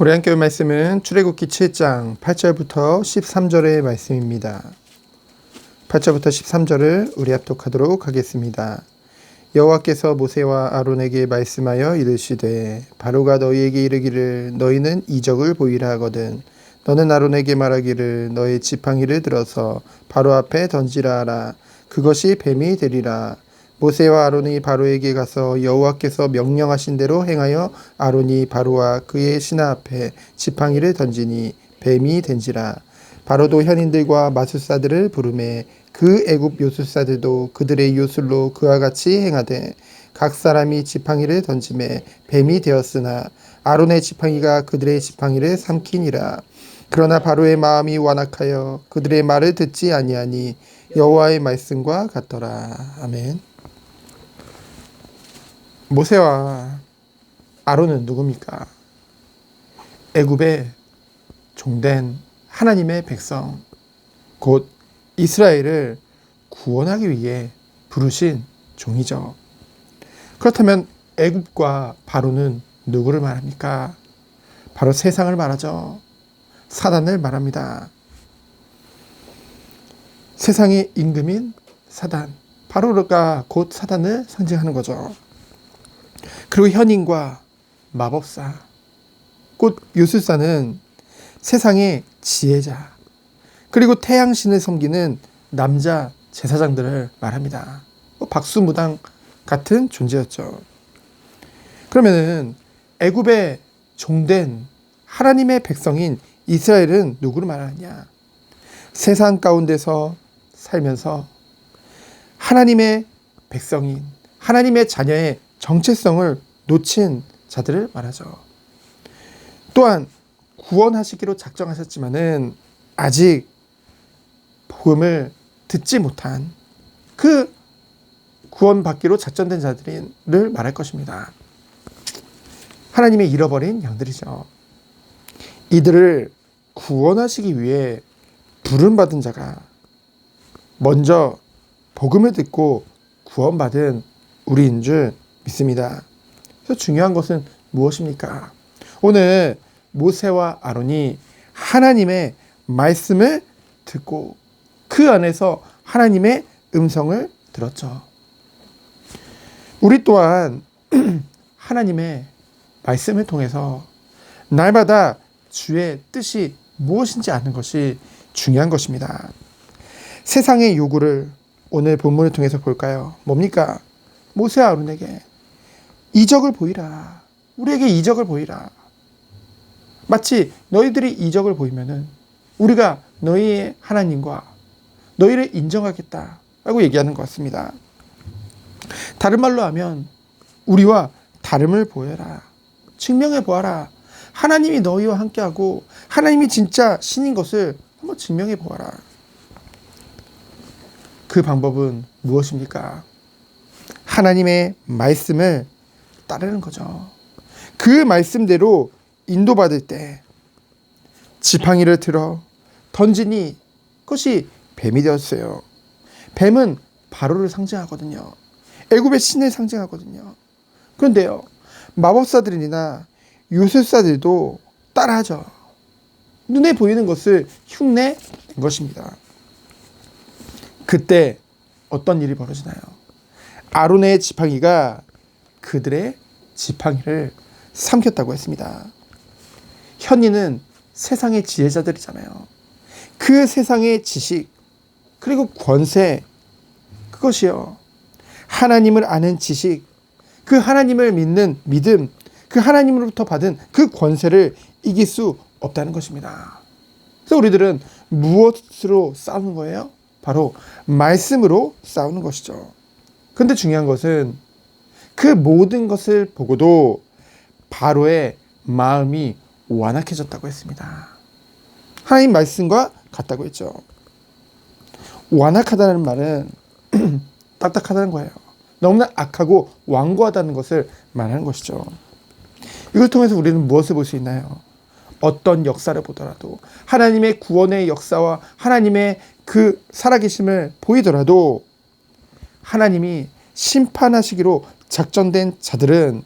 우리 함께 볼 말씀은 출애굽기 7장 8절부터 13절의 말씀입니다. 8절부터 13절을 우리 합독하도록 하겠습니다. 여호와께서 모세와 아론에게 말씀하여 이르시되 바로가 너희에게 이르기를 너희는 이적을 보이라 하거든 너는 아론에게 말하기를 너의 지팡이를 들어서 바로 앞에 던지라 하라 그것이 뱀이 되리라 모세와 아론이 바로에게 가서 여호와께서 명령하신 대로 행하여 아론이 바로와 그의 신하 앞에 지팡이를 던지니 뱀이 된지라. 바로도 현인들과 마술사들을 부르매 그 애굽 요술사들도 그들의 요술로 그와 같이 행하되 각 사람이 지팡이를 던짐에 뱀이 되었으나 아론의 지팡이가 그들의 지팡이를 삼키니라. 그러나 바로의 마음이 완악하여 그들의 말을 듣지 아니하니 여호와의 말씀과 같더라. 아멘. 모세와 아론은 누굽니까? 애굽의 종된 하나님의 백성, 곧 이스라엘을 구원하기 위해 부르신 종이죠. 그렇다면 애굽과 바로는 누구를 말합니까? 바로 세상을 말하죠. 사단을 말합니다. 세상의 임금인 사단, 바로가 곧 사단을 상징하는 거죠. 그리고 현인과 마법사, 곧 요술사는 세상의 지혜자, 그리고 태양신을 섬기는 남자 제사장들을 말합니다. 뭐 박수무당 같은 존재였죠. 그러면은 애굽의 종된 하나님의 백성인 이스라엘은 누구를 말하느냐? 세상 가운데서 살면서 하나님의 백성인 하나님의 자녀의 정체성을 놓친 자들을 말하죠. 또한 구원하시기로 작정하셨지만은 아직 복음을 듣지 못한 그 구원받기로 작전된 자들을 말할 것입니다. 하나님의 잃어버린 양들이죠. 이들을 구원하시기 위해 부름받은 자가 먼저 복음을 듣고 구원받은 우리인 줄 믿습니다. 그래서 중요한 것은 무엇입니까? 오늘 모세와 아론이 하나님의 말씀을 듣고 그 안에서 하나님의 음성을 들었죠. 우리 또한 하나님의 말씀을 통해서 날마다 주의 뜻이 무엇인지 아는 것이 중요한 것입니다. 세상의 요구를 오늘 본문을 통해서 볼까요? 뭡니까? 모세 아론에게 이적을 보이라. 우리에게 이적을 보이라. 마치 너희들이 이적을 보이면은 우리가 너희의 하나님과 너희를 인정하겠다라고 얘기하는 것 같습니다. 다른 말로 하면 우리와 다름을 보여라. 증명해 보아라. 하나님이 너희와 함께하고 하나님이 진짜 신인 것을 한번 증명해 보아라. 그 방법은 무엇입니까? 하나님의 말씀을 따르는 거죠. 그 말씀대로 인도받을 때 지팡이를 들어 던지니 그것이 뱀이 되었어요. 뱀은 바로를 상징하거든요. 애굽의 신을 상징하거든요. 그런데요. 마법사들이나 요술사들도 따라하죠. 눈에 보이는 것을 흉내 낸 것입니다. 그때 어떤 일이 벌어지나요? 아론의 지팡이가 그들의 지팡이를 삼켰다고 했습니다. 현이는 세상의 지혜자들이잖아요. 그 세상의 지식, 그리고 권세, 그것이요. 하나님을 아는 지식, 그 하나님을 믿는 믿음, 그 하나님으로부터 받은 그 권세를 이길 수 없다는 것입니다. 그래서 우리들은 무엇으로 싸우는 거예요? 바로 말씀으로 싸우는 것이죠. 근데 중요한 것은 그 모든 것을 보고도 바로의 마음이 완악해졌다고 했습니다. 하나님 말씀과 같다고 했죠. 완악하다는 말은 딱딱하다는 거예요. 너무나 악하고 완고하다는 것을 말하는 것이죠. 이걸 통해서 우리는 무엇을 볼 수 있나요? 어떤 역사를 보더라도 하나님의 구원의 역사와 하나님의 그 살아계심을 보이더라도 하나님이 심판하시기로 작전된 자들은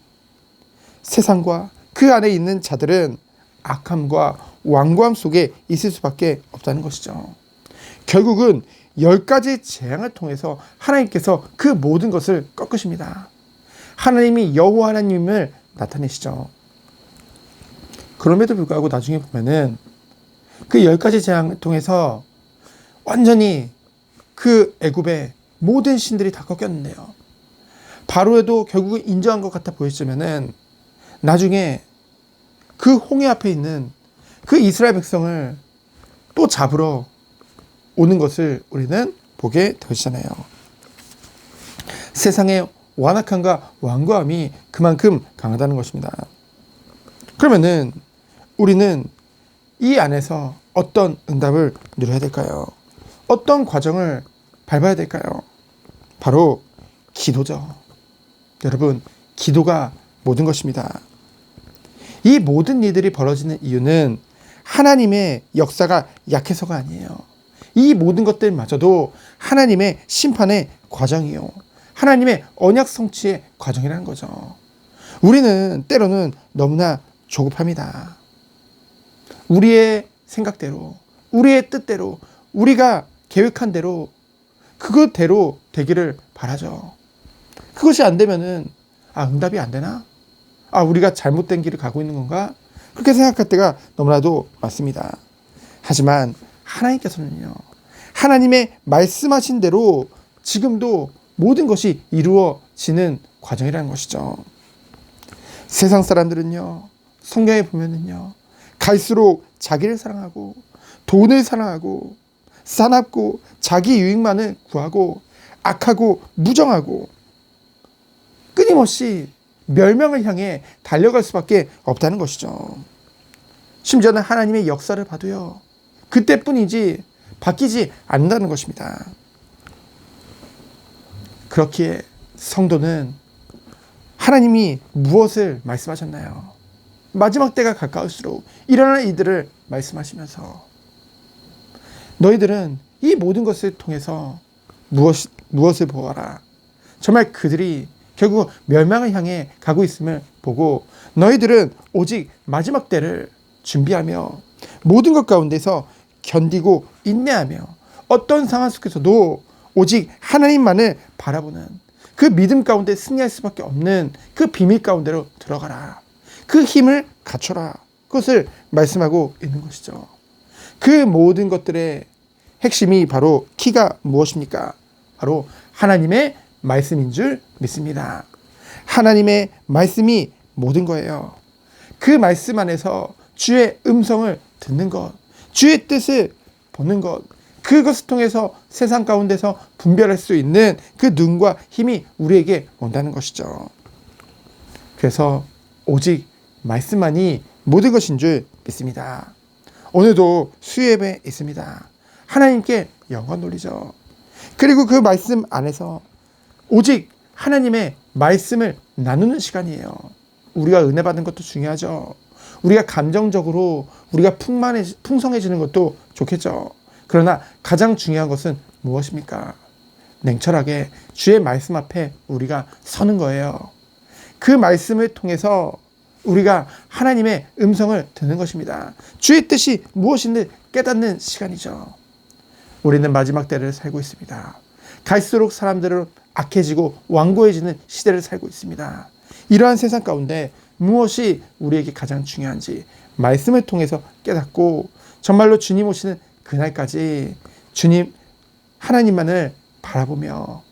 세상과 그 안에 있는 자들은 악함과 완고함 속에 있을 수밖에 없다는 것이죠. 결국은 열 가지 재앙을 통해서 하나님께서 그 모든 것을 꺾으십니다. 하나님이 여호와 하나님을 나타내시죠. 그럼에도 불구하고 나중에 보면은 그 열 가지 재앙을 통해서 완전히 그 애굽의 모든 신들이 다 꺾였는데요. 바로에도 결국은 인정한 것 같아 보였지만은 나중에 그 홍해 앞에 있는 그 이스라엘 백성을 또 잡으러 오는 것을 우리는 보게 되잖아요. 세상의 완악함과 완고함이 그만큼 강하다는 것입니다. 그러면은 우리는 이 안에서 어떤 응답을 누려야 될까요? 어떤 과정을 밟아야 될까요? 바로 기도죠. 여러분, 기도가 모든 것입니다. 이 모든 일들이 벌어지는 이유는 하나님의 역사가 약해서가 아니에요. 이 모든 것들마저도 하나님의 심판의 과정이요. 하나님의 언약 성취의 과정이라는 거죠. 우리는 때로는 너무나 조급합니다. 우리의 생각대로, 우리의 뜻대로, 우리가 계획한 대로, 그것대로 되기를 바라죠. 그것이 안 되면은, 아, 응답이 안 되나? 아, 우리가 잘못된 길을 가고 있는 건가? 그렇게 생각할 때가 너무나도 많습니다. 하지만 하나님께서는요, 하나님의 말씀하신 대로 지금도 모든 것이 이루어지는 과정이라는 것이죠. 세상 사람들은요, 성경에 보면은요, 갈수록 자기를 사랑하고, 돈을 사랑하고, 사납고, 자기 유익만을 구하고, 악하고, 무정하고, 끊임없이 멸망을 향해 달려갈 수밖에 없다는 것이죠. 심지어는 하나님의 역사를 봐도요, 그때뿐이지 바뀌지 않는다는 것입니다. 그렇기에 성도는 하나님이 무엇을 말씀하셨나요? 마지막 때가 가까울수록 일어날 이들을 말씀하시면서 너희들은 이 모든 것을 통해서 무엇, 무엇을 보아라. 정말 그들이 결국 멸망을 향해 가고 있음을 보고 너희들은 오직 마지막 때를 준비하며 모든 것 가운데서 견디고 인내하며 어떤 상황 속에서도 오직 하나님만을 바라보는 그 믿음 가운데 승리할 수밖에 없는 그 비밀 가운데로 들어가라. 그 힘을 갖춰라. 그것을 말씀하고 있는 것이죠. 그 모든 것들의 핵심이 바로 키가 무엇입니까? 바로 하나님의 말씀인 줄 믿습니다. 하나님의 말씀이 모든 거예요. 그 말씀 안에서 주의 음성을 듣는 것, 주의 뜻을 보는 것, 그것을 통해서 세상 가운데서 분별할 수 있는 그 눈과 힘이 우리에게 온다는 것이죠. 그래서 오직 말씀만이 모든 것인 줄 믿습니다. 오늘도 수예배 있습니다. 하나님께 영광 돌리죠. 그리고 그 말씀 안에서 오직 하나님의 말씀을 나누는 시간이에요. 우리가 은혜 받는 것도 중요하죠. 우리가 감정적으로 우리가 풍만해, 풍성해지는 것도 좋겠죠. 그러나 가장 중요한 것은 무엇입니까? 냉철하게 주의 말씀 앞에 우리가 서는 거예요. 그 말씀을 통해서 우리가 하나님의 음성을 듣는 것입니다. 주의 뜻이 무엇인지 깨닫는 시간이죠. 우리는 마지막 때를 살고 있습니다. 갈수록 사람들은 악해지고 완고해지는 시대를 살고 있습니다. 이러한 세상 가운데 무엇이 우리에게 가장 중요한지 말씀을 통해서 깨닫고 정말로 주님 오시는 그날까지 주님 하나님만을 바라보며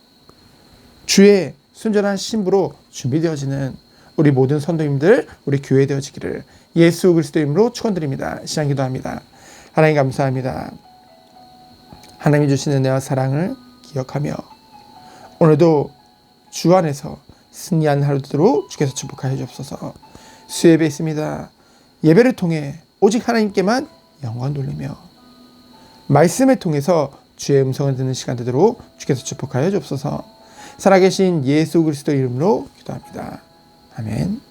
주의 순전한 신부로 준비되어지는 우리 모든 선도님들 우리 교회 되어지기를 예수 그리스도 이름으로 축원드립니다. 시간 기도합니다. 하나님 감사합니다. 하나님이 주시는 은혜와 사랑을 기억하며 오늘도 주 안에서 승리한 하루도록 주께서 축복하여 주옵소서. 수예배 있습니다. 예배를 통해 오직 하나님께만 영광 돌리며 말씀을 통해서 주의 음성을 듣는 시간 되도록 주께서 축복하여 주옵소서. 살아계신 예수 그리스도 이름으로 기도합니다. 아멘.